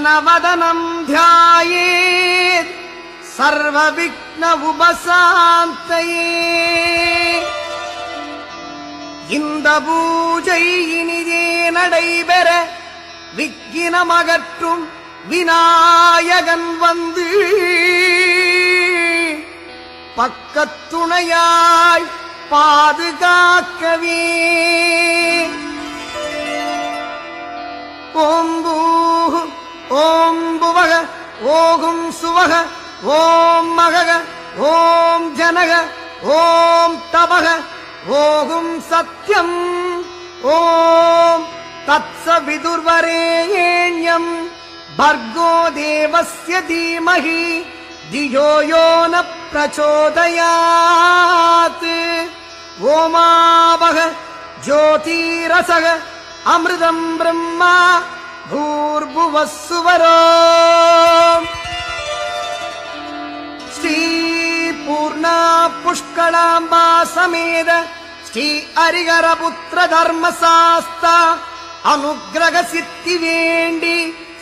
பிரசன்னவதனம் தியாயேத் சர்வவிக்ன உபசாந்தையே இந்த பூஜை இனிதே நடைபெற விக்கினமகற்றும் விநாயகன் வந்து பக்கத்துணையாய் பாதுகாக்கவே ஓம்பூ ॐ भुवः ओहुं सुवः ॐ मग ॐ जनग ॐ तपः ॐ सत्यम् ओ तत्सविदुर्वरेण्यम् भर्गो देवस्य धीमहि धियो यो न प्रचोदयात् ओमावः ज्योतिरसः अमृतम् ब्रह्मा भूर्भुवः सुवरो श्री पूर्णा पुष्कलाम्बा समेत ஸ்ரீ அரிகரபுத்திர தர்மசாஸ்தா அனுக்கிரக சித்தி வேண்டி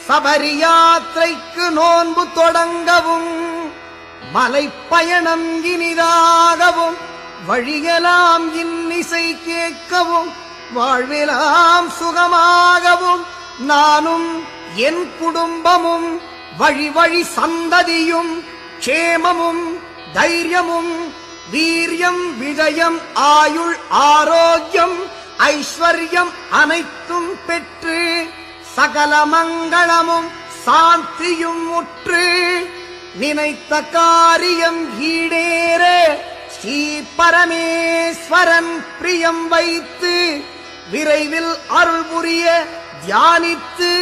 சபரி யாத்திரைக்கு நோன்பு தொடங்கவும் மலைப்பயணம் இனிதாகவும் வழியெல்லாம் இன்னிசை கேட்கவும் வாழ்விலாம் சுகமாகவும் நானும் என் குடும்பமும் வழி வழி சந்ததியும் க்ஷேமமும் தைரியமும் வீரியம் விஜயம் ஆயுள் ஆரோக்கியம் ஐஸ்வர்யம் அனைத்தும் பெற்று சகல மங்களமும் சாந்தியும் முற்று நினைத்த காரியம் ஈடேற ஸ்ரீ பரமேஸ்வரன் பிரியம் வைத்து விரைவில் அருள் புரிய தியானித்து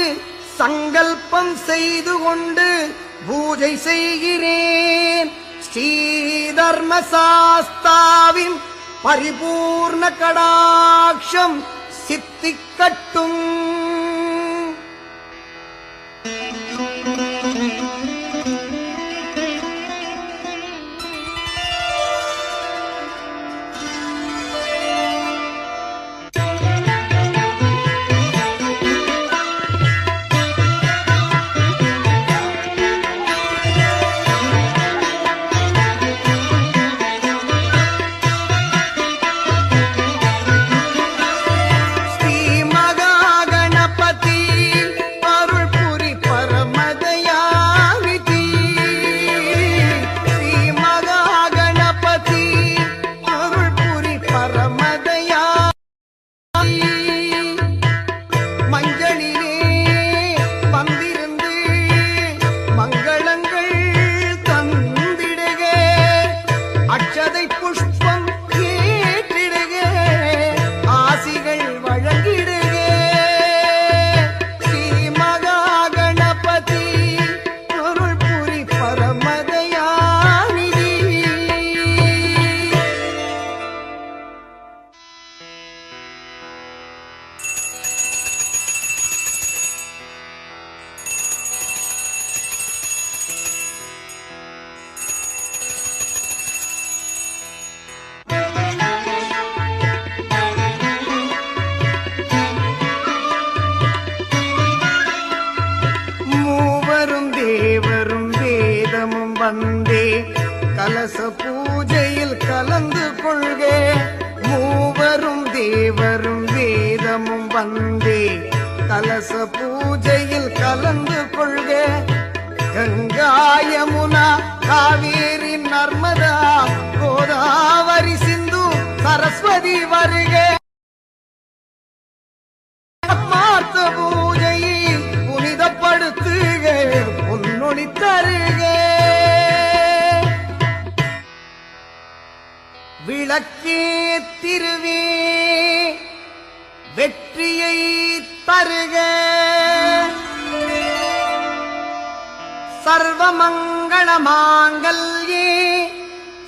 சங்கல்பம் செய்து கொண்டு பூஜை செய்கிறேன். ஸ்ரீ தர்மசாஸ்தாவின் பரிபூர்ண கடாட்சம் சித்திக்கட்டும் mother வந்தே. கலச பூஜையில் கலந்து கொள்கே. மூவரும் தேவரும் வேதமும் வந்தே. கலச பூஜையில் கலந்து கொள்கே. கங்காயமுனா காவேரி நர்மதா கோதாவரி சிந்து சரஸ்வதி வருகே. सर्वमङ्गलमाङ्गल्ये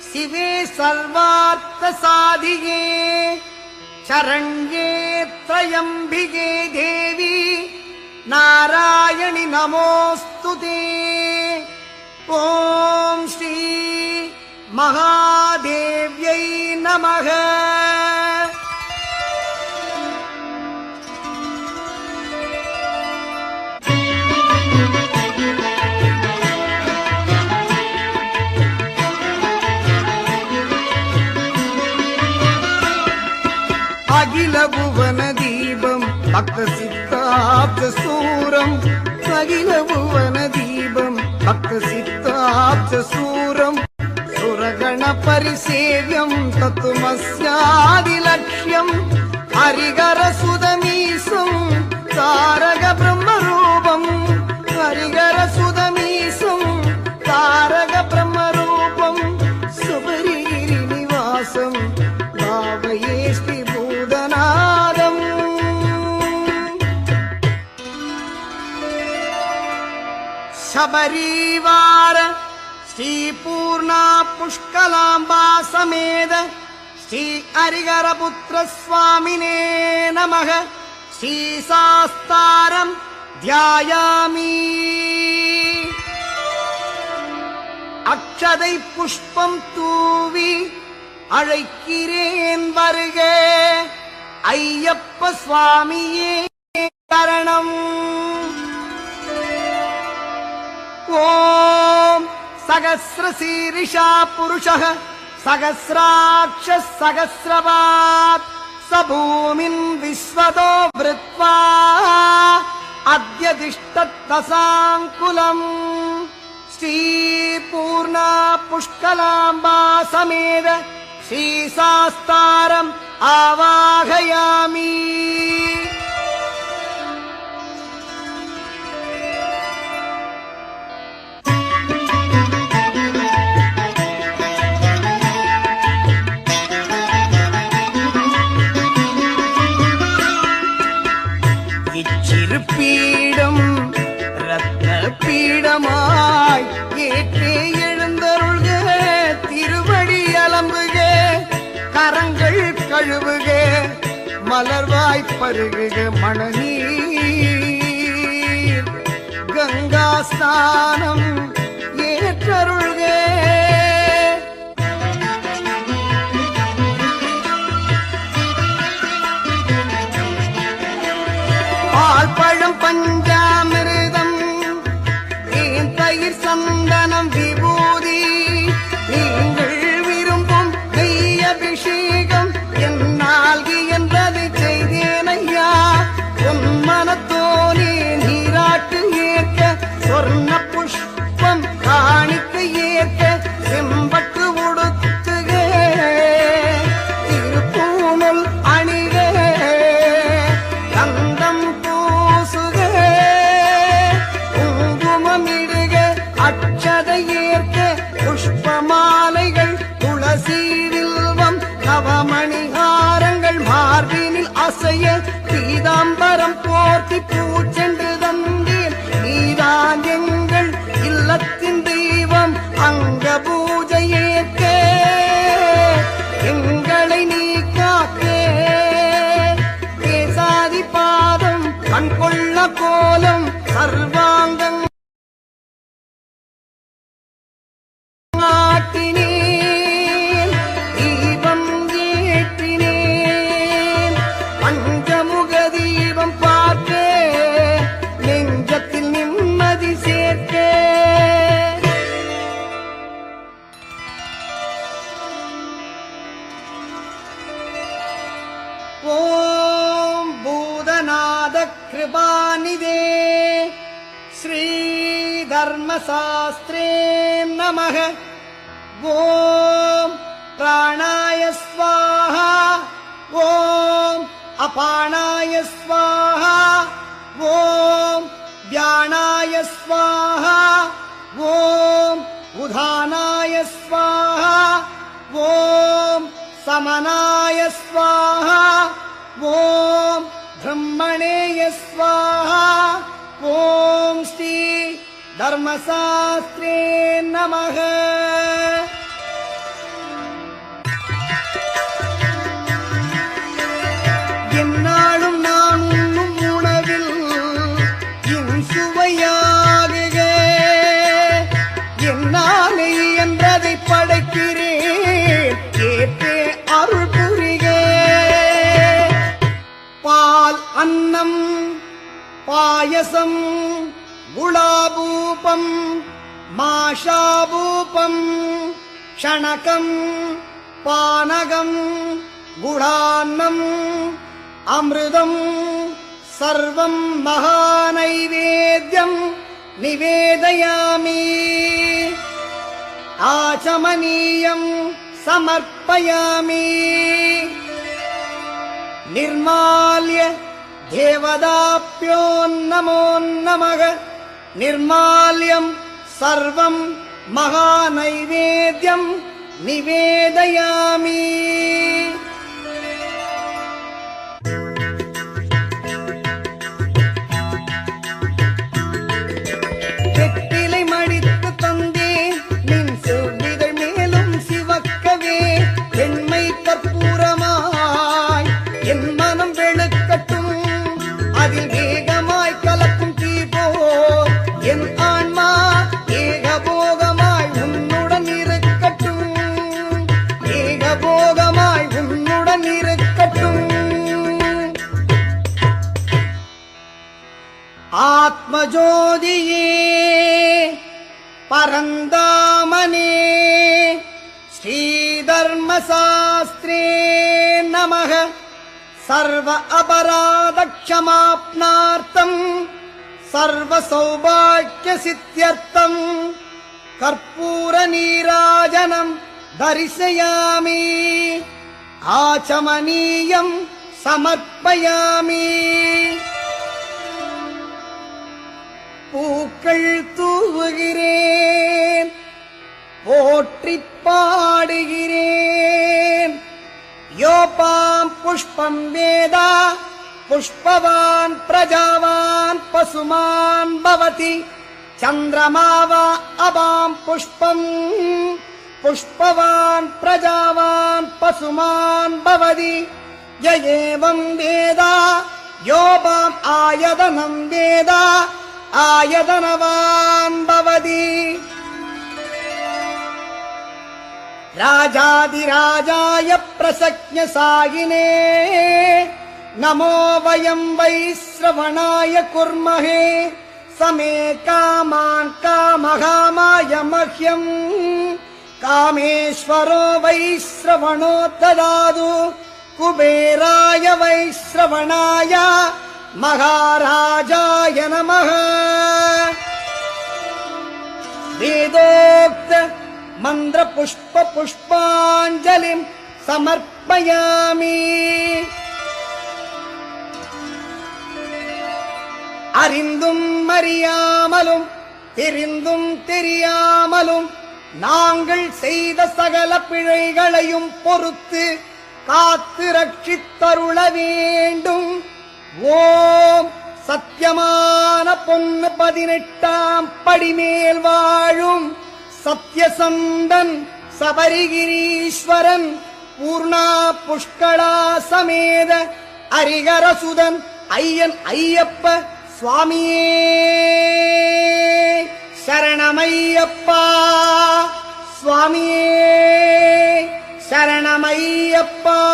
शिवे सर्वात्मसाधिये शरण्ये त्रयम्भिगे देवी नारायणि नमोऽस्तु ते। ॐ श्री महादेव्यै नमः। அகில புவன தீபம் பக்த சித்தாப்த சூரம். அகில புவன தீபம் பக்த சித்தாப்த சூரம். சுரகண பரிசேவ்யம் தத்துமஸ்யாதி லட்சியம். ஹரிகர சுதமீசம் தாரக பிரம்மரூபம். ஹரிகர சுதமீசம் சபரீவார ஸ்ரீ பூர்ணா புஷ்கலாம்பா சமேத ஸ்ரீ அரிகரபுத்திர சுவாமினே நமக. ஸ்ரீ சாஸ்தாரம் தியாயாமி. அக்ஷதை புஷ்பம் தூவி அழைக்கிறேன் வருக. ஐயப்ப சுவாமியே கரணம் ॐ सहस्रशीरिषा पुरुषः सहस्राक्षः सहस्रवात् स भूमिम् विश्वतो वृत्वा अद्य तिष्ठत्तसाङ्कुलम् श्रीपूर्णा पुष्कलाम्बा समेव श्रीसास्तारम् आवाहयामि। இச்சிறு ரத்ன பீடமாய் ஏற்றே எழுந்தருள்க திருவடி அலம்புக கரங்கள் கழுவுக மலர்வாய் பருகுக மணநீர் கங்காஸ்தானம் I'm. शास्त्रीं नमः। ॐ प्राणाय स्वाहा। ॐ अपाणाय स्वाहा। ॐ व्याणाय स्वाहा। ॐ उधानाय स्वाहा। ॐ समनाय स्वाहा। ॐ ब्रह्मणेय स्वाहा। ॐ धर्मशास्त्रे नमः शाबूपम् माशाबूपम् शणकम् पानगम् गुढान्नम् अमृतम् सर्वम् महानैवेद्यम् निवेदयामि। आचमनीयम् समर्पयामि। निर्माल्य देवदाप्योन्नमोन्नमग निर्माल्यम् सर्वम् महानैवेद्यम् निवेदयामि न्दामने श्रीधर्मशास्त्रे नमः। सर्व अपराधक्षमाप्नार्थम् सर्वसौभाग्यसिद्ध्यर्थम् कर्पूरनीराजनम् दर्शयामि। आचमनीयम् समर्पयामि। பூக்கள் தூவுகிறேன் போற்றிப் பாடுகிறேன் யோபாம் புஷ்பம் வேதா புஷ்பவான் பிரஜாவான் பசுமான் பவதி சந்திரமாவா அபாம் புஷ்பம் புஷ்பவான் பிரஜாவான் பசுமான் பவதி ய ஏவம் வேதா யோபாம் ஆயதனம் வேதா य भवति। भवदी राजादिराजाय प्रसज्ञ सागिने नमो वयं वैश्रवणाय कुर्महे समे कामान् कामहामाय मह्यम् कामेश्वरो वै श्रवणो ददातु कुबेराय वै श्रवणाय மகாராஜாய நம வேதோக்த மந்திர புஷ்ப புஷ்பாஞ்சலி சமர்ப்பயாமி. அறிந்தும் அறியாமலும் தெரிந்தும் தெரியாமலும் நாங்கள் செய்த சகல பிழைகளையும் பொறுத்து காத்து ரட்சித்தருள வேண்டும். ஓம் சத்தியமான பொன்னு பதினெட்டாம் படிமேல் வாழும் சத்யசந்தன் சபரிகிரீஸ்வரன் பூர்ணா புஷ்கலா சமேத அரிகரசுதன் ஐயன் ஐயப்ப சுவாமியே. சரணமையப்பா சுவாமியே. சரணமையப்பா.